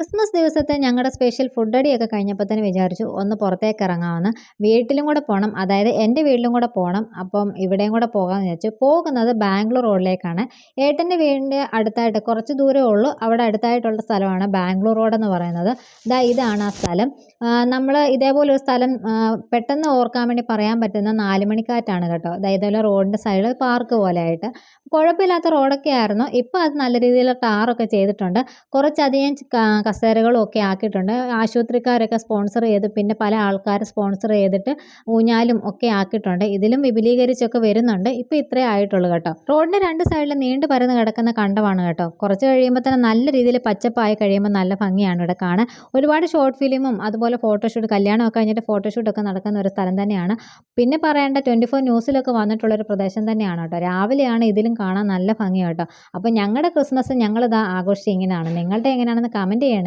Christmas ദിവസത്തെ ഞങ്ങളുടെ special food അടിയൊക്കെ കഴിഞ്ഞപ്പോൾ തന്നെ വിചാരിച്ചു ഒന്ന് പുറത്തേക്ക് ഇറങ്ങാമെന്ന്. വീട്ടിലും കൂടെ പോകണം അതായത് എന്റെ വീട്ടിലും കൂടെ പോകണം അപ്പം ഇവിടെയും കൂടെ പോകാമെന്ന് വിചാരിച്ചു. പോകുന്നത് ബാംഗ്ലൂർ റോഡിലേക്കാണ്. ഏട്ടന്റെ വീടിന്റെ അടുത്തായിട്ട് കുറച്ച് ദൂരമേ ഉള്ളൂ. അവിടെ അടുത്തായിട്ടുള്ള സ്ഥലമാണ് ബാംഗ്ലൂർ റോഡ് എന്ന് പറയുന്നത്. ഇതാ ഇതാണ് ആ സ്ഥലം. നമ്മൾ ഇതേപോലെ ഒരു സ്ഥലം പെട്ടെന്ന് ഓർക്കാൻ വേണ്ടി പറയാൻ പറ്റുന്ന നാല് മണിക്കാറ്റാണ് കേട്ടോ അതായത് റോഡിന്റെ സൈഡിൽ പാർക്ക് പോലെ ആയിട്ട് കുഴപ്പമില്ലാത്ത റോഡൊക്കെ ആയിരുന്നു ഇപ്പോൾ അത് നല്ല രീതിയിൽ ടാറൊക്കെ ചെയ്തിട്ടുണ്ട്. കുറച്ചധികം കസേരകളും ഒക്കെ ആക്കിയിട്ടുണ്ട്. ആശുപത്രിക്കാരൊക്കെ സ്പോൺസർ ചെയ്ത് പിന്നെ പല ആൾക്കാർ സ്പോൺസർ ചെയ്തിട്ട് ഊഞ്ഞാലും ഒക്കെ ആക്കിയിട്ടുണ്ട്. ഇതിലും വിപുലീകരിച്ചൊക്കെ വരുന്നുണ്ട്. ഇപ്പോൾ ഇത്രേ ആയിട്ടുള്ളൂ കേട്ടോ. റോഡിന്റെ രണ്ട് സൈഡിൽ നീണ്ടു പരന്ന് കിടക്കുന്ന കണ്ടമാണ് കേട്ടോ. കുറച്ച് കഴിയുമ്പോൾ തന്നെ നല്ല രീതിയിൽ പച്ചപ്പായി കഴിയുമ്പോൾ നല്ല ഭംഗിയാണ് ഇവിടെ കാണാൻ. ഒരുപാട് ഷോർട്ട് ഫിലിമും അതുപോലെ ഫോട്ടോഷൂട്ട് കല്യാണമൊക്കെ കഴിഞ്ഞിട്ട് ഫോട്ടോഷൂട്ടൊക്കെ നടക്കുന്ന ഒരു സ്ഥലം തന്നെയാണ്. പിന്നെ പറയേണ്ട ട്വന്റി ഫോർ ന്യൂസിലൊക്കെ വന്നിട്ടുള്ളൊരു പ്രദേശം തന്നെയാണ് കേട്ടോ. രാവിലെയാണ് ഇതിലും കാണാൻ നല്ല ഭംഗി കേട്ടോ. അപ്പോൾ ഞങ്ങളുടെ ക്രിസ്മസ് ഞങ്ങളിതാ ആഘോഷിച്ച് ഇങ്ങനെയാണ്. നിങ്ങളുടെ എങ്ങനെയാണെന്ന് കമന്റ് ചെയ്യണേ.